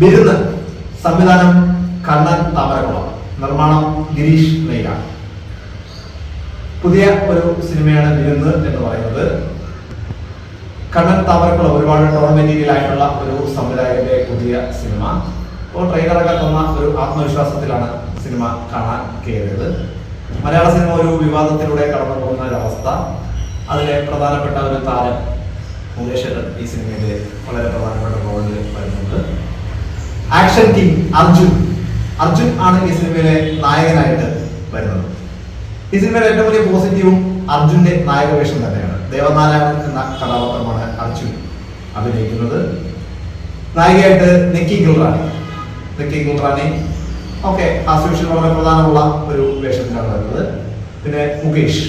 ബിരുന്ന് സംവിധാനം കണ്ണൻ താമരക്കുളം. നിർമ്മാണം ഗിരീഷ് നെയ്യ പുതിയ ഒരു സിനിമയാണ് ബിരുന്ന് എന്ന് പറയുന്നത്. കണ്ണൻ താമരക്കുളം ഒരുപാട് ടോൺ മെറ്റീരിയൽ ആയിട്ടുള്ള ഒരു സംവിധായകന്റെ പുതിയ സിനിമ. അപ്പോൾ ട്രെയിലറൊക്കെ തന്ന ഒരു ആത്മവിശ്വാസത്തിലാണ് സിനിമ കാണാൻ കയറിയത്. മലയാള സിനിമ ഒരു വിവാദത്തിലൂടെ കടന്നു പോകുന്ന ഒരവസ്ഥ അതിലെ പ്രധാനപ്പെട്ട ഒരു താരം മുകേഷ് ഈ സിനിമയിൽ വളരെ പ്രധാനപ്പെട്ട റോളിൽ വരുന്നുണ്ട്. Action king Arjun. അർജുൻ ആണ് ഈ സിനിമയിലെ നായകനായിട്ട് വരുന്നത്. ഈ സിനിമയിലെ ഏറ്റവും വലിയ പോസിറ്റീവും അർജുന്റെ നായക വേഷം തന്നെയാണ്. ദേവനാരായണൻ എന്ന കഥാപാത്രമാണ് അർജുൻ അഭിനയിക്കുന്നത്. നായികയായിട്ട് നിക്കി ഗുൽറാണി. നിക്കി ഗുൽറാണി ഓക്കെ ആസ്യൂഷൻ വളരെ പ്രധാനമുള്ള ഒരു വേഷത്തിലാണ് വരുന്നത്. പിന്നെ മുകേഷ്.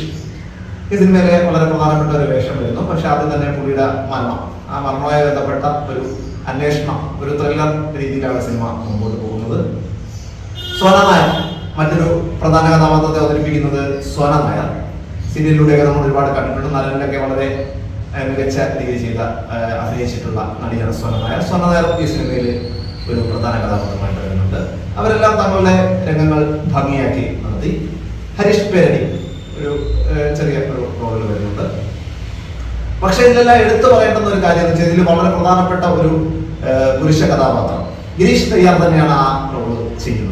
ഈ സിനിമയിലെ വളരെ പ്രധാനപ്പെട്ട ഒരു വേഷം വരുന്നു. പക്ഷെ ആദ്യം തന്നെ പുള്ളിയുടെ മരണം. ആ മരണവുമായി ബന്ധപ്പെട്ട ഒരു അന്വേഷണം ഒരു ത്രില്ലർ രീതിയിലാണ് സിനിമ മുമ്പോട്ട് പോകുന്നത്. സോന നായർ മറ്റൊരു പ്രധാന കഥാപാത്രത്തെ അവതരിപ്പിക്കുന്നത് സോന നായർ. നമ്മൾ ഒരുപാട് കണ്ടിട്ടുണ്ട്. നരനിലൊക്കെ വളരെ മികച്ച രീതിയിൽ ചെയ്ത അഭിനയിച്ചിട്ടുള്ള നടിയാണ് സോന നായർ. നായർ ഈ സിനിമയിൽ ഒരു പ്രധാന കഥാപാത്രമായിട്ട് വരുന്നുണ്ട്. അവരെല്ലാം തങ്ങളുടെ രംഗങ്ങൾ ഭംഗിയാക്കി നടത്തി. ഹരീഷ് പേരടി ഒരു ചെറിയ ഒരു റോളിൽ വരുന്നുണ്ട്. പക്ഷെ ഇതിലെല്ലാം എടുത്തു പറയേണ്ടുന്ന ഒരു കാര്യം എന്ന് വെച്ചാൽ ഇതിൽ വളരെ പ്രധാനപ്പെട്ട ഒരു പുരുഷ കഥാപാത്രം. ഗിരീഷ് തയ്യാർ തന്നെയാണ് ആ റോൾ ചെയ്യുന്നത്.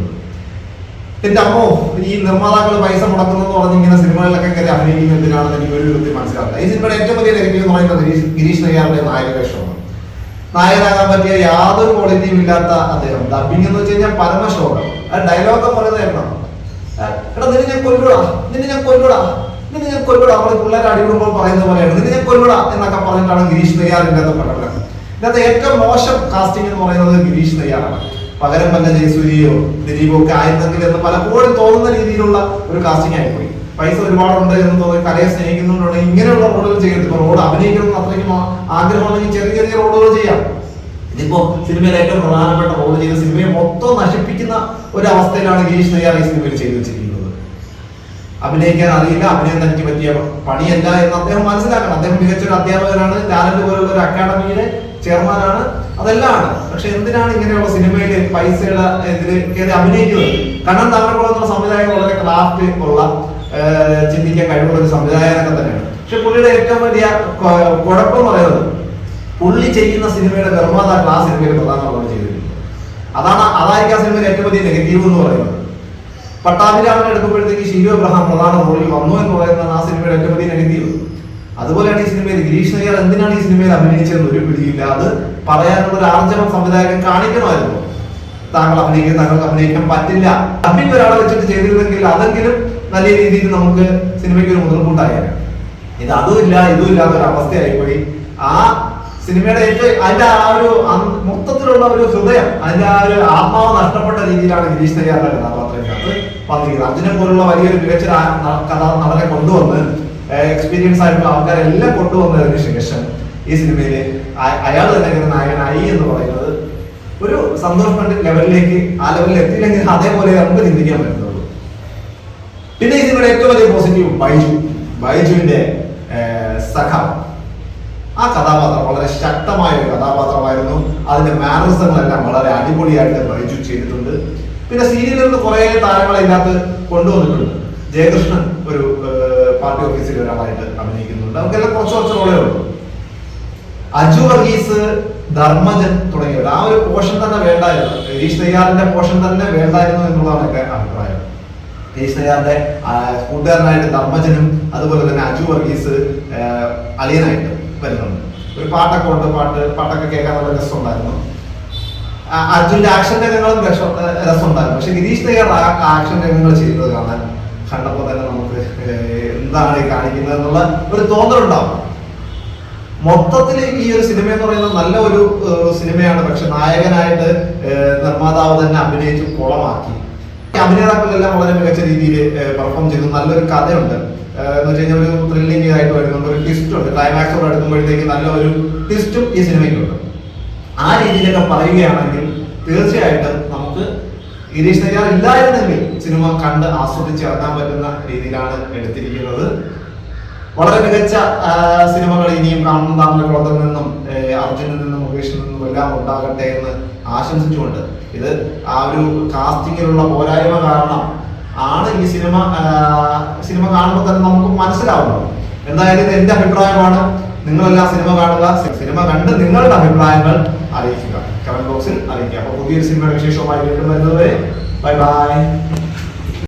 എന്റെ അമ്മോ ഈ നിർമ്മാതാക്കൾ പൈസ മുടക്കുന്നു പറഞ്ഞ് ഇങ്ങനെ സിനിമകളിലൊക്കെ കയറി അഭിനയിക്കുന്ന എന്തിനാണെന്ന് എനിക്ക് ഒരു വ്യക്തി മനസ്സിലാവില്ല. ഈ സിനിമയുടെ ഏറ്റവും വലിയ നെഗറ്റീവ് എന്ന് പറയുന്നത് ഗിരീഷ് ഗിരീഷ് നയ്യാറിന്റെ നായക വേഷമാണ് നായകനാകാൻ പറ്റിയ യാതൊരു ക്വാളിറ്റിയും ഇല്ലാത്ത അദ്ദേഹം. ഡബിങ് എന്ന് വെച്ച് കഴിഞ്ഞാൽ പരമശോകം ഡയലോഗ് പറയുന്നത് എണ്ണം എടാ നിന്നെ ഞാൻ കൊല്ലൂടാ നിന്നെ ഞാൻ കൊല്ലുടാ. നിന്നെ ഞാൻ കൊല്ലുടാ. നമ്മൾ പിള്ളേരെ അടിവിടുമ്പോൾ പറയുന്ന പോലെയാണ്. നിന്നെ ഞാൻ കൊല്ലുടാ എന്നൊക്കെ പറഞ്ഞിട്ടാണ് ഗിരീഷ് നെയ്യാറിന്റെ അത് പറഞ്ഞത്. ഇതിനകത്ത് ഏറ്റവും മോശം കാസ്റ്റിംഗ് എന്ന് പറയുന്നത് ഗിരീഷ് നെയ്യാറാണ് പകരം വല്ല ജയസൂര്യയോ ദിലീപോ ഒക്കെ ആയിരുന്നെങ്കിൽ എന്ന് പലപ്പോഴും തോന്നുന്ന രീതിയിലുള്ള ഒരു കാസ്റ്റിംഗ് ആയിപ്പോയി. പൈസ ഒരുപാടുണ്ട് എന്ന് തോന്നി കലയെ സ്നേഹിക്കുന്നുണ്ട്. ഇങ്ങനെയുള്ള റോളുകൾ ചെയ്യരുത് ഇപ്പൊ റോഡ് അഭിനയിക്കണം അത്രയ്ക്കും ആഗ്രഹമുണ്ടെങ്കിൽ ചെറിയ ചെറിയ റോളുകൾ ചെയ്യാം. ഇതിപ്പോ സിനിമയിലെ ഏറ്റവും പ്രധാനപ്പെട്ട റോൾ ചെയ്ത സിനിമയെ മൊത്തം നശിപ്പിക്കുന്ന ഒരു അവസ്ഥയിലാണ് ഗിരീഷ് നെയ്യാർ ഈ സിനിമയിൽ ചെയ്തു വെച്ചിരിക്കുന്നത്. അഭിനയിക്കാൻ അറിയില്ല അഭിനയം തനിക്ക് പറ്റിയ പണിയല്ല എന്ന് അദ്ദേഹം മനസ്സിലാക്കണം. അദ്ദേഹം മികച്ചൊരു അധ്യാപകനാണ്. ടാലന്റ് പോലുള്ള ഒരു അക്കാഡമിയുടെ ചെയർമാനാണ് അതെല്ലാം പക്ഷെ എന്തിനാണ് ഇങ്ങനെയുള്ള സിനിമയിൽ പൈസയുടെ ഇതിൽ കയറി അഭിനയിക്കുന്നത്? കണ്ണൻ താമരക്കുളം എന്ന സംവിധായകൻ വളരെ ക്രാഫ്റ്റ് ഉള്ള ചിന്തിക്കാൻ കഴിവുള്ള ഒരു സംവിധായകനൊക്കെ തന്നെയാണ്. പക്ഷെ പുള്ളിയുടെ ഏറ്റവും വലിയ കുഴപ്പം പറയുന്നത് പുള്ളി ചെയ്യുന്ന സിനിമയുടെ നിർമ്മാതാക്കൾ ആ സിനിമയിൽ പ്രധാനമാണ് ചെയ്തിരിക്കുന്നത് അതാണ് അതായിരിക്കും ആ സിനിമയിൽ ഏറ്റവും വലിയ നെഗറ്റീവ് എന്ന് പറയുന്നത്. പട്ടാഭിരാമൻ എടുക്കുമ്പോഴത്തേക്ക് ഷീരു അബ്രഹാം പ്രധാന റോളിൽ വന്നു എന്ന് പറയുന്നതാണ് ആ സിനിമയുടെ ഏറ്റവും നെഗറ്റീവ്. അതുപോലെയാണ് ഈ സിനിമയിൽ ഗിരീഷ് നയ്യർ എന്തിനാണ് ഈ സിനിമയിൽ അഭിനയിച്ചതെന്ന് ഒരു പിടിയില്ല. അത് പറയാനുള്ള ഒരു ആർജവം സംവിധായകൻ കാണിക്കണമായിരുന്നു. താങ്കൾ അഭിനയിക്കുന്ന താങ്കൾക്ക് അഭിനയിക്കാൻ പറ്റില്ല. ഡബിംഗ് ഒരാളെ വെച്ചിട്ട് ചെയ്തിരുന്നെങ്കിൽ അതെങ്കിലും നല്ല രീതിയിൽ നമുക്ക് സിനിമയ്ക്ക് ഒരു മുതൽക്കൂട്ടായേനെ ഇത് അതും ഇല്ല ഇതും ഇല്ലാത്ത ഒരു അവസ്ഥയായിപ്പോയി ആ സിനിമയുടെ ഏറ്റവും അതിന്റെ ആ ഒരു മൊത്തത്തിലുള്ള ഒരു ഹൃദയം അതിന്റെ ആ ഒരു ആത്മാവ് നഷ്ടപ്പെട്ട രീതിയിലാണ് ഗിരീഷ് നയ്യാറിന്റെ കഥാപാത്രത്തിനകത്ത് വന്നിരിക്കുന്നത്. അർജുനെ പോലുള്ള വലിയൊരു മികച്ച കഥ നടനെ കൊണ്ടുവന്ന് എക്സ്പീരിയൻസ് ആയിട്ടുള്ള ആൾക്കാരെല്ലാം കൊണ്ടുവന്നതിന് ശേഷം ഈ സിനിമയിൽ അയാൾ തന്നെ ഇങ്ങനെ നായകനായി എന്ന് പറയുന്നത് ഒരു സന്തോഷ് ലെവലിലേക്ക് ആ ലെവലിൽ എത്തിയില്ലെങ്കിൽ അതേപോലെ നമുക്ക് ചിന്തിക്കാൻ പറ്റുന്നുള്ളൂ പിന്നെ ഈ സിനിമയുടെ ഏറ്റവും വലിയ പോസിറ്റീവ് ബൈജു. ബൈജുവിന്റെ സഖ. ആ കഥാപാത്രം ശക്തമായ ഒരു കഥാപാത്രമായിരുന്നു. അതിന്റെ മാനസങ്ങളെല്ലാം വളരെ അടിപൊളിയായിട്ട് വഹിച്ചു ചെയ്തിട്ടുണ്ട്. പിന്നെ സീരിയലിൽ നിന്ന് കുറെ താരങ്ങളെ ഇതിനകത്ത് കൊണ്ടുവന്നിട്ടുണ്ട്. ജയകൃഷ്ണൻ ഒരു പാർട്ടി ഓഫീസിൽ ഒരാളായിട്ട് അഭിനയിക്കുന്നുണ്ട്. അവർക്കെല്ലാം കുറച്ച് കുറച്ച് റോളേ ഉള്ളൂ. അജു വർഗീസ് ധർമ്മജൻ തുടങ്ങിയവർ. ആ ഒരു പോഷൻ തന്നെ വേണ്ടായിരുന്നു. ഗിരീഷ് തയ്യാറിന്റെ പോഷൻ തന്നെ വേണ്ടായിരുന്നു എന്നുള്ളതാണ് എന്റെ അഭിപ്രായം. ഗിരീഷ് തയ്യാറിന്റെ കൂട്ടുകാരനായിട്ട് ധർമ്മജനും അതുപോലെ തന്നെ അജു വർഗീസ് അലിയനായിട്ട് വരുന്നുണ്ട്. പാട്ടൊക്കെ ഉണ്ട് പാട്ട് പാട്ടൊക്കെ കേൾക്കാൻ നല്ല രസമുണ്ടായിരുന്നു. അർജുന്റെ ആക്ഷൻ രംഗങ്ങളും രസം രസമുണ്ടായിരുന്നു. പക്ഷെ ഗിരീഷ് തയ്യാർ ആ ആക്ഷൻ രംഗങ്ങൾ ചെയ്യുന്നത് കാണാൻ കണ്ടപ്പോൾ തന്നെ നമുക്ക് എന്താണ് ഈ കാണിക്കുന്നത് എന്നുള്ള ഒരു തോന്നലുണ്ടാവും. മൊത്തത്തിൽ ഈ ഒരു സിനിമ എന്ന് പറയുന്നത് നല്ല ഒരു സിനിമയാണ് പക്ഷെ നായകനായിട്ട് നിർമ്മാതാവ് തന്നെ അഭിനയിച്ച് കുളമാക്കി. അഭിനേതാക്കളെല്ലാം വളരെ മികച്ച രീതിയിൽ പെർഫോം ചെയ്തു. നല്ലൊരു കഥയുണ്ട്. എന്ന് വെച്ച് കഴിഞ്ഞാൽ ഒരു ത്രില്ലിംഗ് ആയിട്ട് വരുന്നുണ്ട് ഒരു ട്വിസ്റ്റ് ഉണ്ട്. ക്ലൈമാക്സോട് അടുക്കുമ്പോഴത്തേക്ക് നല്ല ഒരു ട്വിസ്റ്റും ഈ സിനിമയ്ക്കുണ്ട് ആ രീതിയിലൊക്കെ പറയുകയാണെങ്കിൽ തീർച്ചയായിട്ടും നമുക്ക് ഗിരീഷ് നയ്യാർ ഇല്ലായിരുന്നെങ്കിൽ സിനിമ കണ്ട് ആസ്വദിച്ച് ഇറങ്ങാൻ പറ്റുന്ന രീതിയിലാണ് എടുത്തിരിക്കുന്നത്. വളരെ മികച്ച സിനിമകൾ ഇനിയും കാണുന്ന താങ്കളുടെ നിന്നും അർജുനിൽ നിന്നും മുകേഷിൽ നിന്നും എല്ലാം ഉണ്ടാകട്ടെ എന്ന് ആശംസിച്ചുകൊണ്ട് ഇത് ആ ഒരു കാസ്റ്റിങ്ങിലുള്ള പോരായ്മ കാരണം ആണ് ഈ സിനിമ സിനിമ കാണുമ്പോൾ തന്നെ നമുക്ക് മനസ്സിലാവുന്നത്. എന്തായാലും ഇത് എന്റെ അഭിപ്രായമാണ്. നിങ്ങളെല്ലാം സിനിമ കാണുക. സിനിമ കണ്ട് നിങ്ങളുടെ അഭിപ്രായങ്ങൾ അറിയിക്കുക. കമന്റ് ബോക്സിൽ അറിയിക്കുക. അപ്പൊ പുതിയൊരു സിനിമയുടെ വിശേഷവുമായി വീണ്ടും വരുന്നതുവരെ ബൈ ബൈ.